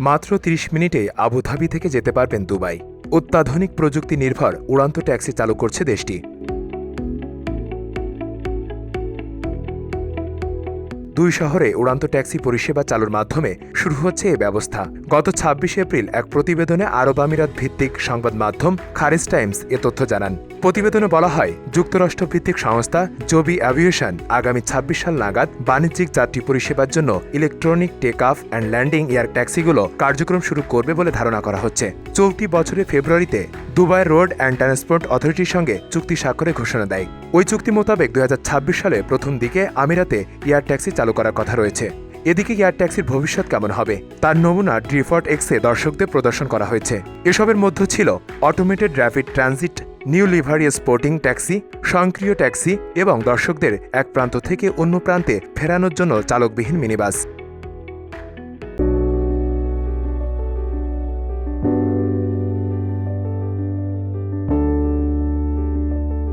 মাত্র ৩০ মিনিটে আবুধাবি থেকে যেতে পারবেন দুবাই। অত্যাধুনিক প্রযুক্তি নির্ভর উড়ান্ত ট্যাক্সি চালু করছে দেশটি। দুই শহরে উড়ান্ত ট্যাক্সি পরিষেবা চালুর মাধ্যমে শুরু হচ্ছে এ ব্যবস্থা। গত ছাব্বিশে এপ্রিল এক প্রতিবেদনে আরব আমিরাত ভিত্তিক সংবাদ মাধ্যম খারিজ টাইমস এ তথ্য জানান। প্রতিবেদনে বলা হয় যুক্তরাষ্ট্র ভিত্তিক সংস্থা জবি অ্যাভিয়েশন আগামী ছাব্বিশ সাল নাগাদ বাণিজ্যিক যাত্রী পরিষেবার জন্য electronic take off and landing air ট্যাক্সিগুলো কার্যক্রম শুরু করবে বলে ধারণা করা হচ্ছে। চলতি বছরের ফেব্রুয়ারিতে দুবাই রোড অ্যান্ড ট্রান্সপোর্ট অথরিটির সঙ্গে চুক্তি স্বাক্ষরে ঘোষণা দেয়। ওই চুক্তি মোতাবেক দু হাজার ছাব্বিশ সালে প্রথম দিকে আমিরাতে এয়ার ট্যাক্সি চালু করার কথা রয়েছে। এদিকে এয়ার ট্যাক্সির ভবিষ্যৎ কেমন হবে, তার নমুনা ড্রিফট এক্সে দর্শকদের প্রদর্শন করা হয়েছে। এসবের মধ্যে ছিল automated rapid transit new livery sporting taxi, স্বয়ংক্রিয় ট্যাক্সি এবং দর্শকদের এক প্রান্ত থেকে অন্য প্রান্তে ফেরানোর জন্য চালকবিহীন মিনিবাস।